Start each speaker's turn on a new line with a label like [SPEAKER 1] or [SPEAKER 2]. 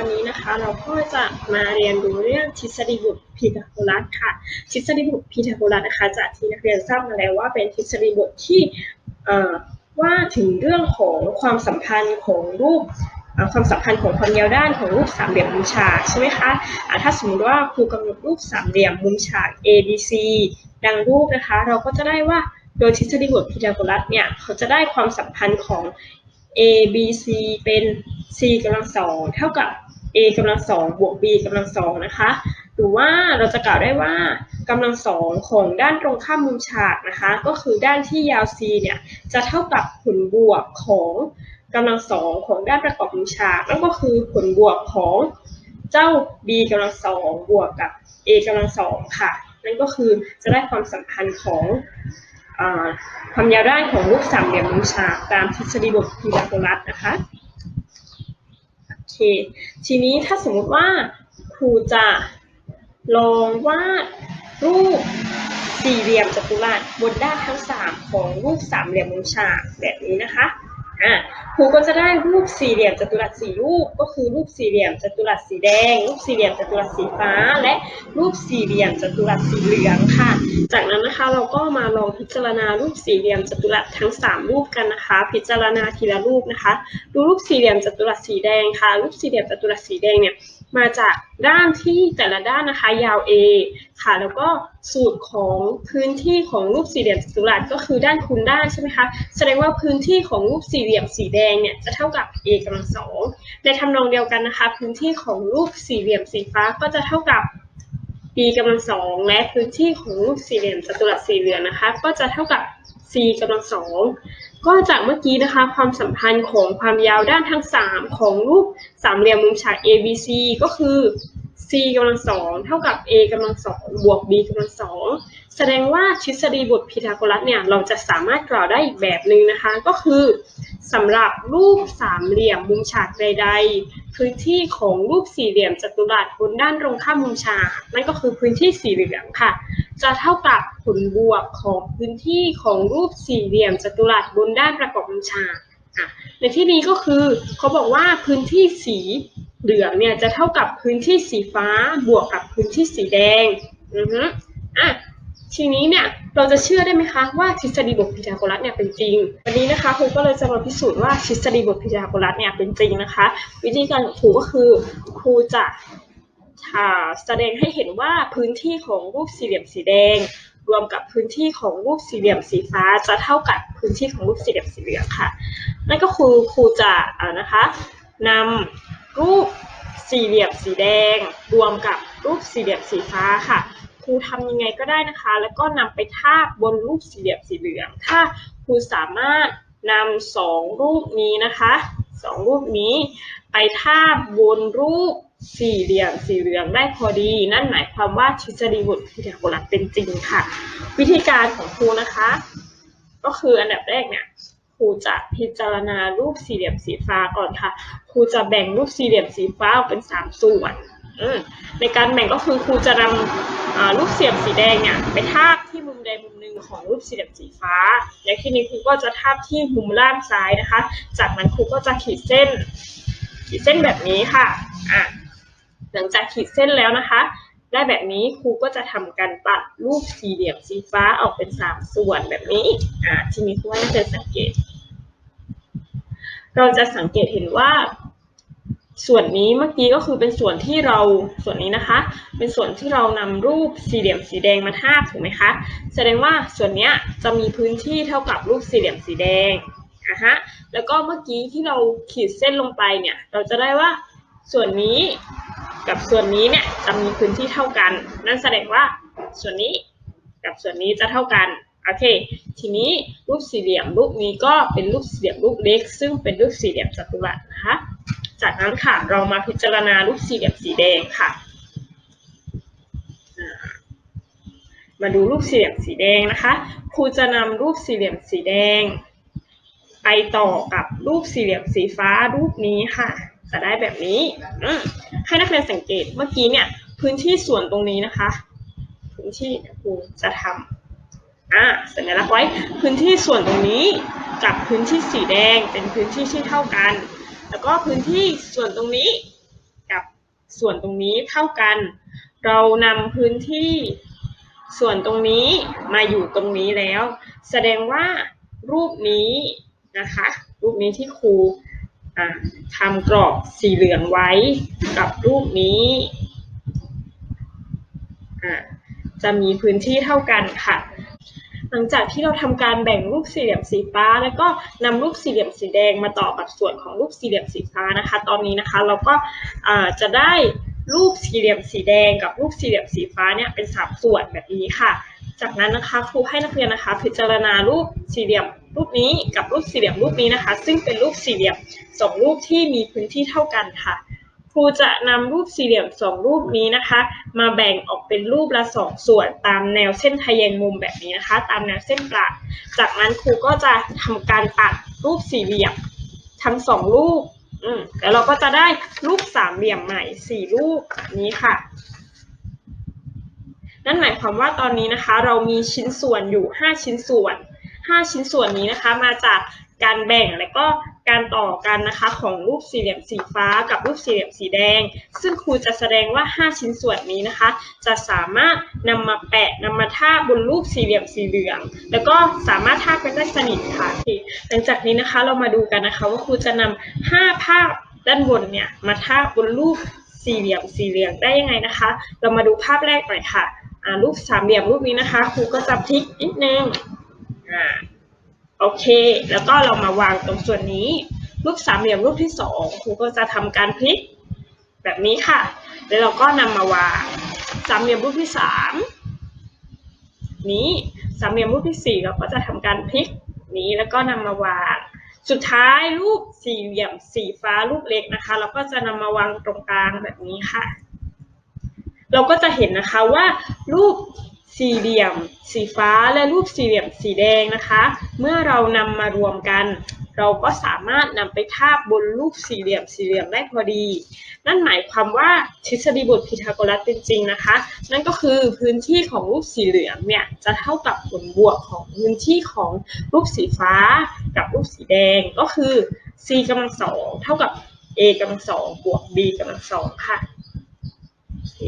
[SPEAKER 1] วันนี้นะคะเราก็จะมาเรียนรู้เรื่องทฤษฎีบุตรพีทาโกรัสค่ะ ทฤษฎีบุตรพีทาโกรัสนะคะจากที่นักเรียนทราบมาแล้วว่าเป็นทฤษฎีบทที่ว่าถึงเรื่องของความสัมพันธ์ของรูปความสัมพันธ์ของความยาวด้านของรูปสามเหลี่ยมมุมฉากใช่ไหมคะะถ้าสมมติว่าครูกำหนดรูปสามเหลี่ยมมุมฉาก ABC ดังรูปนะคะ เราก็จะได้ว่าโดยทฤษฎีบทพีทาโกรัสเนี่ยเขาจะได้ความสัมพันธ์ของ a b c เป็น c กำลังสองเท่ากับ a กำลังสองบวก b กำลังสองนะคะ หรือว่าเราจะกล่าวได้ว่ากำลังสองของด้านตรงข้ามมุมฉากนะคะ ก็คือด้านที่ยาว c เนี่ยจะเท่ากับผลบวกของกำลังสองของด้านประกอบมุมฉาก นั่นก็คือผลบวกของเจ้า b กำลังสองบวกกับ a กำลังสองค่ะ นั่นก็คือจะได้ความสัมพันธ์ของความยาวด้านของรูปสามเหลี่ยมมุมฉากตามทฤษฎีบทพีทาโกรัสนะคะ เคทีนี้ถ้าสมมติว่าครูจะลองวาดรูปสี่เหลี่ยมจัตุรัสบนด้านทั้งสามของรูปสามเหลี่ยมมุมฉากแบบนี้นะคะ อะครูก็จะได้รูปสี่เหลี่ยมจัตุรัสสี่รูป ก็คือรูปสี่เหลี่ยมจัตุรัสสีแดง รูปสี่เหลี่ยมจัตุรัสสีฟ้า และรูปสี่เหลี่ยมจัตุรัสสีเหลืองค่ะ จากนั้นนะคะเราก็มาลองพิจารณารูปสี่เหลี่ยมจัตุรัสทั้งสามรูปกันนะคะ พิจารณาทีละรูปนะคะ ดูรูปสี่เหลี่ยมจัตุรัสสีแดงค่ะ รูปสี่เหลี่ยมจัตุรัสสีแดงเนี่ย มาจากด้านที่แต่ละด้านนะคะยาว A ค่ะ แล้วก็สูตรของพื้นที่ของรูปสี่เหลี่ยมจัตุรัสก็คือด้านคูณด้านใช่ไหมคะแสดงว่าพื้นที่ของรูปสี่เหลี่ยมสีแดงเนี่ยจะเท่ากับ A กำลังสองในทำนองเดียวกันนะคะ พื้นที่ของรูปสี่เหลี่ยมสีฟ้าก็จะเท่ากับ b กำลังสองและพื้นที่ของรูปสี่เหลี่ยมจัตุรัสสีเหลืองนะคะ ก็จะเท่ากับ c กำลังสอง ก็จากเมื่อกี้นะคะความสัมพันธ์ของความยาวด้านทั้ง 3 ของรูปสามเหลี่ยมมุมฉาก ABC ก็คือ c กำลังสองเท่ากับ a กำลังสองบวก b กำลังสองแสดงว่าทฤษฎีบทพีทาโกรัสเนี่ยเราจะสามารถกล่าวได้อีกแบบหนึ่งนะคะก็คือสำหรับรูปสามเหลี่ยมมุมฉากใด ๆ พื้นที่ของรูปสี่เหลี่ยมจัตุรัสบนด้านตรงข้ามมุมฉากนั่นก็คือพื้นที่สี่เหลืองค่ะ จะเท่ากับผลบวกของพื้นที่ของรูปสี่เหลี่ยมจัตุรัสบนด้านประกอบมุมฉากในที่นี้ก็คือเขาบอกว่าพื้นที่สีเหลืองเนี่ยจะเท่ากับพื้นที่สีฟ้าบวกกับพื้นที่สีแดงอือฮึอะทีนี้เนี่ยเราจะเชื่อได้ไหมคะว่าทฤษฎีบทพีทาโกรัสเนี่ยเป็นจริง วันนี้นะคะครูก็เลยจะมาพิสูจน์ว่าทฤษฎีบทพีทาโกรัสเนี่ยเป็นจริงนะคะ วิธีการของครูก็คือครูจะ แสดงให้เห็นว่าพื้นที่ของรูปสี่เหลี่ยมสีแดง รวมกับพื้นที่ของรูปสี่เหลี่ยมสีฟ้าจะเท่ากับพื้นที่ของรูปสี่เหลี่ยมสีเหลืองค่ะ นั่นก็คือครูจะอ่านะคะนำรูปสี่เหลี่ยมสีแดง รวมกับรูปสี่เหลี่ยมสีฟ้าค่ะครูทำยังไงก็ได้นะคะ แล้วก็นำไปทาบบนรูปสี่เหลี่ยมสีเหลือง ถ้าครูสามารถนำสองรูปนี้นะคะสองรูปนี้ไปทาบบนรูป สี่เหลี่ยมสี่เหลืองได้พอดี นั่นหมายความว่าทฤษฎีบทพีทาโกรัสเป็นจริงค่ะ วิธีการของครูนะคะ ก็คืออันดับแรกเนี่ยครูจะพิจารณารูปสี่เหลี่ยมสีฟ้าก่อนค่ะครูจะแบ่งรูปสี่เหลี่ยมสีฟ้าออกเป็นสามส่วนในการแบ่งก็คือครูจะนำรูปสี่เหลี่ยมสีแดงเนี่ยไปทาบที่มุมใดมุมหนึ่งของรูปสี่เหลี่ยมสีฟ้า และที่นี้ครูก็จะทาบที่มุมล่างซ้ายนะคะ จากนั้นครูก็จะขีดเส้น ขีดเส้นแบบนี้ค่ะ อะ ลังจากขีดเส้นแล้วนะคะ ได้แบบนี้ครูก็จะทำการตัดรูปสี่เหลี่ยมสีฟ้าออกเป็นสามส่วนแบบนี้อะทีนี้ครูว่าน่าจะสังเกต เราจะสังเกตเห็นว่าส่วนนี้เมื่อกี้ก็คือเป็นส่วนที่เราส่วนนี้นะคะ เป็นส่วนที่เรานำรูปสี่เหลี่ยมสีแดงมาทาบถูกไหมคะแสดงว่าส่วนนี้จะมีพื้นที่เท่ากับรูปสี่เหลี่ยมสีแดงนะฮะแล้วก็เมื่อกี้ที่เราขีดเส้นลงไปเนี่ยเราจะได้ว่าส่วนนี้ กับส่วนนี้เนี่ยจะมีพื้นที่เท่ากัน นั่นแสดงว่าส่วนนี้กับส่วนนี้จะเท่ากันโอเค ทีนี้รูปสี่เหลี่ยมรูปนี้ก็เป็นรูปสี่เหลี่ยมรูปเล็ก ซึ่งเป็นรูปสี่เหลี่ยมจัตุรัสนะคะ จากนั้นค่ะเรามาพิจารณารูปสี่เหลี่ยมสีแดงค่ะ มาดูรูปสี่เหลี่ยมสีแดงนะคะ ครูจะนำรูปสี่เหลี่ยมสีแดง ไปต่อกับรูปสี่เหลี่ยมสีฟ้ารูปนี้ค่ะ จะได้แบบนี้ให้นักเรียนสังเกตเมื่อกี้เนี่ย พื้นที่ส่วนตรงนี้นะคะ พื้นที่ครูจะทำอ่าสัญลักษณ์ไว้พื้นที่ส่วนตรงนี้กับพื้นที่สีแดงเป็นพื้นที่ที่เท่ากัน แล้วก็พื้นที่ส่วนตรงนี้กับส่วนตรงนี้เท่ากัน เรานำพื้นที่ส่วนตรงนี้มาอยู่ตรงนี้แล้ว แสดงว่ารูปนี้นะคะ รูปนี้ที่ครู ทำกรอบสีเหลืองไว้กับรูปนี้จะมีพื้นที่เท่ากันค่ะ หลังจากที่เราทำการแบ่งรูปสี่เหลี่ยมสีฟ้า แล้วก็นำรูปสี่เหลี่ยมสีแดงมาต่อกับส่วนของรูปสี่เหลี่ยมสีฟ้านะคะ ตอนนี้นะคะเราก็จะได้รูปสี่เหลี่ยมสีแดงกับรูปสี่เหลี่ยมสีฟ้าเนี่ยเป็นสามส่วนแบบนี้ค่ะ จากนั้นนะคะครูให้นักเรียนนะคะ พิจารณารูปสี่เหลี่ยมรูปนี้กับรูปสี่เหลี่ยมรูปนี้นะคะ ซึ่งเป็นรูปสี่เหลี่ยมสองรูปที่มีพื้นที่เท่ากันค่ะ ครูจะนำรูปสี่เหลี่ยมสองรูปนี้นะคะ มาแบ่งออกเป็นรูปละสองส่วนตามแนวเส้นทะแยงมุมแบบนี้นะคะ ตามแนวเส้นประจากนั้นครูก็จะทำการตัดรูปสี่เหลี่ยมทั้งสองรูปอืมแล้วเราก็จะได้รูปสามเหลี่ยมใหม่สี่รูปนี้ค่ะ นั่นหมายความว่าตอนนี้นะคะเรามีชิ้นส่วนอยู่ 5 ชิ้นส่วน 5 ชิ้นส่วนนี้นะคะมาจากการแบ่งและก็การต่อกันนะคะของรูปสี่เหลี่ยมสีฟ้ากับรูปสี่เหลี่ยมสีแดง ซึ่งครูจะแสดงว่า 5 ชิ้นส่วนนี้นะคะ จะสามารถนำมาแปะนำมาทาบบนรูปสี่เหลี่ยมสีเหลือง แล้วก็สามารถทาบกันได้สนิทค่ะหลังจากนี้นะคะเรามาดูกันนะคะว่าครูจะนำห้าภาพด้านบนเนี่ยมาทาบบนรูปสี่เหลี่ยมสีเหลืองได้ยังไงนะคะ เรามาดูภาพแรกหน่อยค่ะ รูปสามเหลี่ยมรูปนี้นะคะครูก็จะพลิกนิดนึงอ่าโอเค แล้วก็เรามาวางตรงส่วนนี้ รูปสามเหลี่ยมรูปที่สองครูก็จะทำการพลิกแบบนี้ค่ะ แล้วเราก็นำมาวางสามเหลี่ยมรูปที่สามนี้สามเหลี่ยมรูปที่สี่เราก็จะทำการพลิกนี้แล้วก็นำมาวาง สุดท้ายรูปสี่เหลี่ยมสีฟ้ารูปเล็กนะคะ เราก็จะนำมาวางตรงกลางแบบนี้ค่ะ เราก็จะเห็นนะคะว่ารูปสี่เหลี่ยม สีฟ้าและรูปสี่เหลี่ยมสีแดงนะคะ เมื่อเรานำมารวมกัน เราก็สามารถนำไปทาบบนรูปสี่เหลี่ยมสี่เหลี่ยมได้พอดี นั่นหมายความว่าทฤษฎีบทพีทาโกรัสเป็นจริงนะคะ นั่นก็คือพื้นที่ของรูปสีเหลืองเนี่ยจะเท่ากับผลบวกของพื้นที่ของรูปสีฟ้า กับรูปสีแดงก็คือ c กำลังสองเท่ากับ a กำลังสองบวก b กำลังสองค่ะโอเค